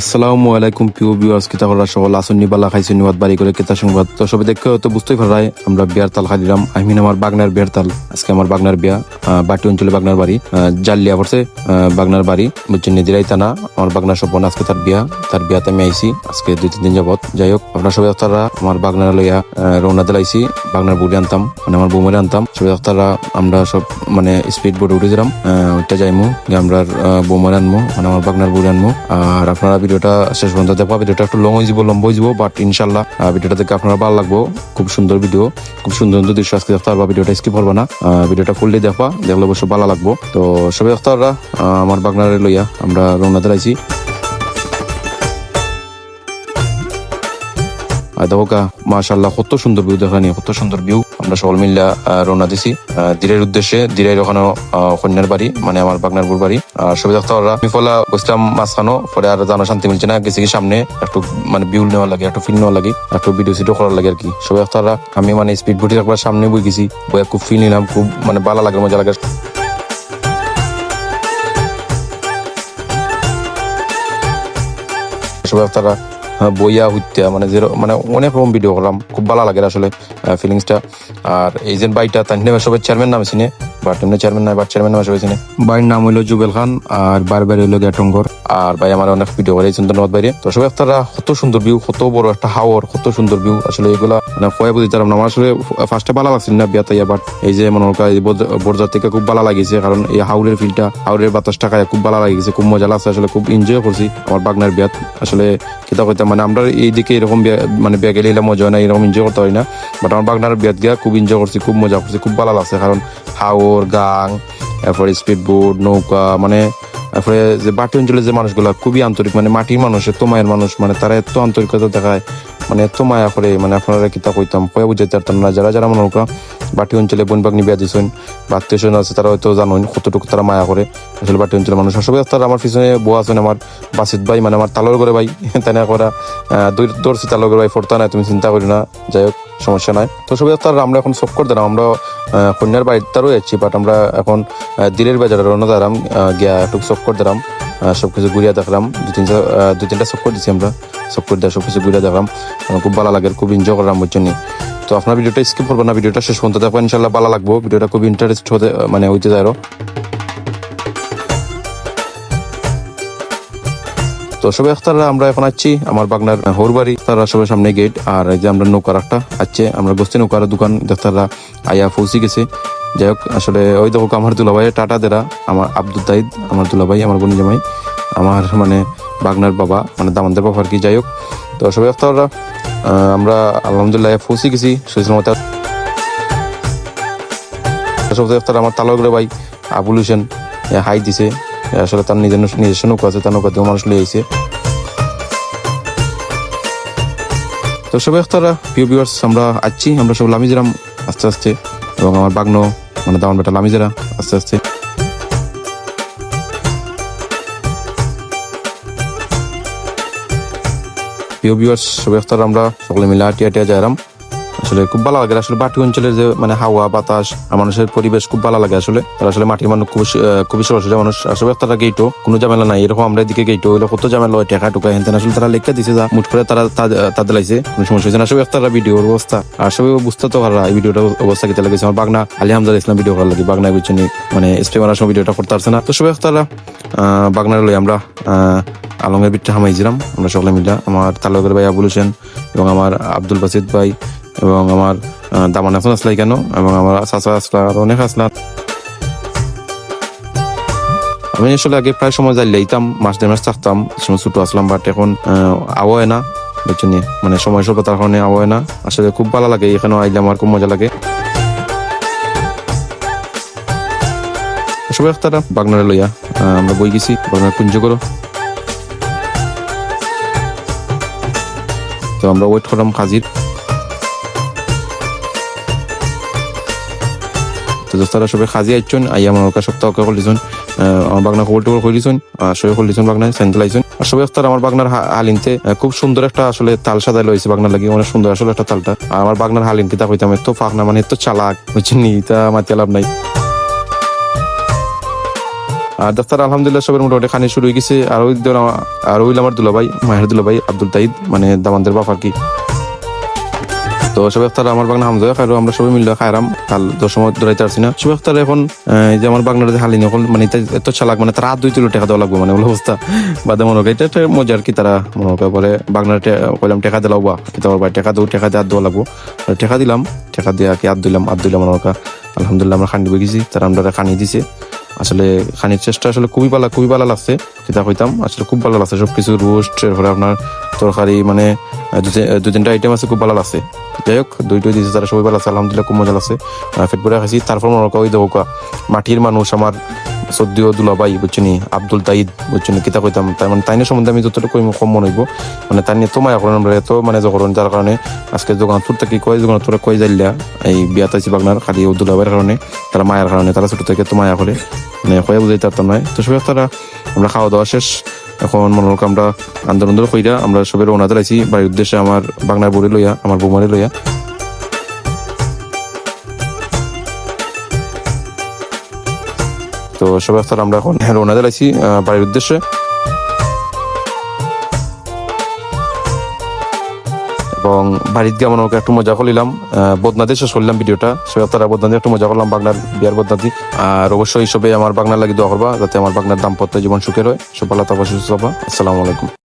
আসসালামু আলাইকুম প্রিয় ভিউয়ার্স কিতা করার সকল আসন্নি বালা খাইছে নিবাদ বাড়ি করে কিতা সংবাদ। তো সবাই দেখে তো বুঝতেই পারাই আমরা বিয়ার তাল খাই দিলাম আই মিন আমার বাগনার বিয়ার তাল। আজকে আমার বাগনার বিয়া বাটি অঞ্চলে বাগনার বাড়ি জাল্লিয়া পড়ছে বাগনার বাড়ি, বুঝছেন নিদিরাই টানা আমার বাগনার স্বপন আজকে তার বিয়া, তার বিয়াতে আমি আইছি, আজকে দুই তিন দিন যাবত যাই হোক, আপনার সবাই আপনারা আমার বাগনার লইয়া রওনা দিলাইছি বাগনার বুড়ি আনতাম মানে আমার বৌমারে আনতাম, সবাই আপনারা আমরা সব মানে স্পিড বোর্ডে উঠে দিলাম ওইটা যাইমু আমরা বৌমারে আনব মানে আমার বাগনার বুড়ি আনব আর আপনারা ভিডিওটা শেষ পর্যন্ত দেখবা। ভিডিওটা একটু লং হয়ে যাব, লম্বা হয়ে যাব বাট ইনশাল্লাহ ভিডিওটা দেখে আপনারা ভালো লাগবো। খুব সুন্দর ভিডিও, খুব সুন্দর সুন্দর দৃশ্য আজকে দেখতে পারবা। ভিডিওটা স্কিপ করবা না। ভিডিওটা ফুললি দেখবা, দেখলে অবশ্য ভালো লাগবো। তো সবাই আপনারা আমার বাগনারে লইয়া আমরা রওনা দিলাইছি আর দেখো মাশাল্লাহ কত সুন্দর ভিউ দেখানি কত সুন্দর ভিউ আমরা সকল মিল্লা রওনা দিছি। দিরের উদ্দেশ্যে, দিরাই ওখানে কন্যার বাড়ি মানে আমার বাগনারপুর বাড়ি। আর সবাই দেখতে পাররা আমি ফলা বসলাম মাঝখানো পরে আর জানা শান্তি মিলছে না। গেছি সামনে, একটু মানে ভিউ নেওয়া লাগে, একটু ফিল নেওয়া লাগে, একটু ভিডিও সিডিও করার লাগে আর কি। সবাই দেখতে পাররা আমি মানে স্পিড বুটি একবার সামনে বই গেছি, বইয়া খুব ফিল নিলাম, খুব মানে ভালো লাগে, মজা লাগে। সবাই তারা বইয়া হইত্যা মানে যে মানে অনেক রকম ভিডিও করলাম, খুব ভালো লাগে আসলে ফিলিংসটা আর যে বাইটা তাই সবাই চেয়ারম্যান নাম চিনে বাট এমনি চেয়ারম্যান নাই বাট চেয়ারম্যান নামে সবাই চিনে। বাইর নাম হইল জুবেল খান, আর বারবার হইল গ্যাটঙ্গর আর ভাই আমার অনেক ভিডিও এই ধন্যবাদ বাইরে তো সবাই তারা কত সুন্দর ভিউ কত বড় একটা হাওয়ার কত সুন্দর ভিউ আসলে এগুলা মানে কয়ে বুঝতে পারলাম না আমার আসলে ফার্স্টে ভালো লাগছিল না বিয়াতে বাট এই যে মনে হয় বোরজার থেকে খুব ভালো লাগিয়েছে কারণ এই হাউলের ফিলটা হাউলের বাতাসটা খায় খুব ভালো লাগিয়েছে খুব মজা লাগছে, আসলে খুব এনজয় করছি আমার বাগনার বিয়াত। আসলে কিতা কইতাম মানে আমরা এইদিকে এরকম মানে বিয়া গেলে মজা হয় না, এরকম এনজয় করতে হয় না। বাট আমার বাগনার বিয়াত গিয়া খুব এনজয় করছি, খুব মজা করছি, খুব ভালো লাগছে, কারণ হাওর, গাং এরপরে স্পিড বোট নৌকা মানে তারপরে যে বাটি অঞ্চলের যে মানুষগুলা খুবই আন্তরিক মানে মাটির মানুষ তোমায়ের মানুষ মানে তারা এত আন্তরিকতা দেখায়। মানে এত মায়া করে মানে আপনারা কিতা কইতাম? কয়ে বুঝাইতে পারতাম না। যারা যারা মনে করা বাটি অঞ্চলে বোন বাগনি বিয়া দিছেন, বা আত্মীয় স্বজন আছে, তারা হয়তো জানেন কতটুকু তারা মায়া করে। আসলে বাটি অঞ্চলের মানুষ। আসলে তারা আমার পিছনে বউ আছেন আমার বাসিত ভাই মানে আমার তালর করে ভাই। তাই না করা দৌড়ছি তালর করে ভাই, ফোরতা নাই, তুমি চিন্তা করি না। যাই হোক, সমস্যা নাই। তো সবাই তার আমরা এখন সব করে দিলাম। আমরা কন্যার বাড়ির তারও যাচ্ছি বাট আমরা এখন দিলের বাজারে রওনা দাঁড়াম গিয়া একটু সব করে দিলাম। সবকিছু ঘুরিয়া দেখলাম। দু তিনটা দু তিনটা সব করে দিচ্ছি আমরা। সব করে দেওয়া সবকিছু ঘুরিয়া দেখলাম। খুব ভালো লাগে, খুব এনজয় করলাম ওর জন্য তো আপনার ভিডিওটা স্কিপ করবেন না, ভিডিওটা শেষ পর্যন্ত দেখবেন ইনশাল্লাহ ভালো লাগবো। ভিডিওটা খুব ইন্টারেস্ট হতে মানে হইতে যায়। তো সবাই তারা আমরা এখন আছি আমার বাগনার হরবাড়ি। তারা সবাই সামনে গেট আর এই যে আমরা নৌকার একটা আছে, আমরা গোস্তি নৌকার দোকান দেখতারা আয়া পৌঁছে গেছে। যাই হোক, আসলে ওই দেখো আমার দুলাভাই, টাটা দেরা, আমার আব্দুল তাইদ আমার দুলাভাই, আমার বোন জামাই আমার মানে বাগনার বাবা মানে দামানদের বাবা আর কি, যাই হোক। তো সবাই তারা আমরা আলহামদুলিল্লাহ পৌঁছে গেছি সুইসলাম সব তারা আমার তালগরে ভাই আবুল হোসেন হাই দিছে। আসলে তার নিজের নিজস্ব নৌকা আছে, তার নৌকা দিয়ে মানুষ লিয়ে আইছে। তো সবাই তারা প্রিয় ভিউয়ার্স আমরা আছি আমরা সব লামিজেরাম আস্তে আস্তে, এবং আমার বাগনো মানে দামান বেটা লামিজেরা আস্তে আস্তে। প্রিয় ভিউয়ার্স সবাই আমরা সকলে মিলে আটিয়া আটিয়া যাইরাম। আসলে খুব ভালো লাগে। আসলে বাটি অঞ্চলের যে মানে হাওয়া, বাতাস আর মানুষের পরিবেশ খুব ভালো লাগে আসলে। তারা আসলে মাটির মানুষ খুব খুবই সোজা মানুষ। আসলে তারা গেইটো কোনো ঝামেলা নাই। এরকম আমরা এদিকে গেইটো হইলে কত ঝামেলা হয়, টেকা টুকা হেন আসলে তারা লেখা দিছে যা, মুঠ করে তারা তাদের লাইছে কোনো সমস্যা হয়েছে আসলে তারা ভিডিওর অবস্থা। আসলে বুঝতে তো পারা, এই ভিডিওটা অবস্থা কেটে লাগেছে। আমার বাগনা আলী হামজাদ ইসলাম ভিডিও করার লাগে। বাগনা বুঝছেন মানে স্টে মারার সময় ভিডিওটা করতে পারছে না। তো সবাই তারা বাগনার লই আমরা আলমের বিটটা হামাইছিলাম আমরা সকলে মিলে, আমার তালুকের ভাই আবুল হোসেন এবং আমার আব্দুল বাসিদ ভাই এবং আমার দামান এখন আসলাই কেন? এবং আমার চাচা আসলা আর অনেক আসলা আমি আসলে আগে প্রায় সময় যাই লাইতাম মাস দেড় মাস থাকতাম সময় ছোট আসলাম বাট এখন আওয়া হয় না, বুঝছেন মানে সময় স্বল্পতার কারণে আওয়া হয় না। আসলে খুব ভালো লাগে এখানে আইলে আমার খুব মজা লাগে। সবাই তারা বাগনারে লইয়া আমরা বই গেছি, বাগনার কুঞ্জ করো। তো আমরা ওয়েট করলাম হাজির। তো দোস্তারা সবাই খাজি আইছন আইয়া আমার সপ্তাহ ওকে করলিছন আমার বাগনা খবর টবর করিছন সবাই করলিছন বাগনা স্যান্ডেল আইছন আর সবাই তার আমার বাগনার হালিনতে খুব সুন্দর একটা আসলে তাল সাজাই লইছে বাগনার লাগি, অনেক সুন্দর আসলে একটা তালটা। আর আমার বাগনার হালিন কিতা কইতাম এত ফাঁক না মানে এত চালাক, বুঝছেন নি? তা মাতিয়া লাভ নাই। আর ডাক্তার আলহামদুলিল্লাহ সবের মোটামুটি খানি শুরু হয়ে গেছে। আর ওই আর ওইল আমার দুলাভাই, মায়ের দুলাভাই আব্দুল তাইদ মানে দামানদের বাপ কি। তো সবাই তারা আমার বাগনা হামজা খাইরো আমরা সবাই মিলে খাইরাম। কাল দশ সময় দৌড়াইতে না। সবাই তারা এখন যে আমার বাগনার যে হালিনি এখন মানে এত চালাক মানে তারা দুই তুলো টাকা দেওয়া লাগবে মানে ওগুলো অবস্থা। বাদে মনে হয় এটা একটা মজা আর কি তারা, মনে হয় বলে বাগনার কইলাম টাকা দিলাও বা কিন্তু ভাই টাকা দেবো টাকা দিয়ে হাত দেওয়া লাগবো টাকা দিলাম, টাকা দিয়ে আর কি হাত দিলাম হাত দিলাম মনে আলহামদুলিল্লাহ আমরা খানি গেছি তারা আমরা খানি দিছে। আসলে খানির চেষ্টা আসলে খুবই ভালো খুবই ভালো লাগছে কিতা কইতাম। আসলে খুব ভালো লাগছে, সবকিছু রোস্ট, এরপরে আপনার তরকারি মানে দু তিনটা আইটেম আছে, খুব ভালো লাগছে। যাই হোক দুইটাই দিয়েছে তারা সবাই ভালো আছে আলহামদুলিল্লাহ খুব মজা লাগছে। আহ, খাইছি তারপর মনে করো দেখো মাটির মানুষ আমার সদ্য দুলাবাই বুঝছিনি আব্দুল তাইদ বুঝছিনি কিতা কইতাম তাই মানে তাইনের সম্বন্ধে আমি যতটুকু কম মনে হইব। মানে তাই নিয়ে তো মায়া করেন আমরা এত মানে যখন যার কারণে আজকে দোকান তোর কয় দোকান তোরা কয় যাইলা এই বিয়া তাইছি বাগনার খালি ও দুলাবাইয়ের কারণে তারা মায়ের কারণে তারা ছোট থেকে তো মায়া করে মানে কয়ে বুঝাইতে পারতাম না। তো সবাই তারা আমরা খাওয়া দাওয়া শেষ এখন মনে হোক আমরা আন্দোলন কইরা আমরা সবাই রওনা দিলাইছি। বাড়ির উদ্দেশ্যে আমার বাংলার বড়ি লইয়া আমার বৌমারে লইয়া। তো সবাই আমরা এখন রওনা দিলাইছি আহ, বাড়ির উদ্দেশ্যে। এবং বাড়িতে গিয়ে আমার একটু মজা করলাম। বদনাতে শেষ করলাম ভিডিওটা। সবাই আপনারা বদনাতে একটু মজা করলাম বাংলার বিয়ার বদনাদি আর অবশ্যই সবাই আমার বাগনার লাগি দোয়া করবা, যাতে আমার বাগনার দাম্পত্য জীবন সুখের হয় সব আল্লাহ থাকবা সুস্থ থাকবা আসসালামু আলাইকুম।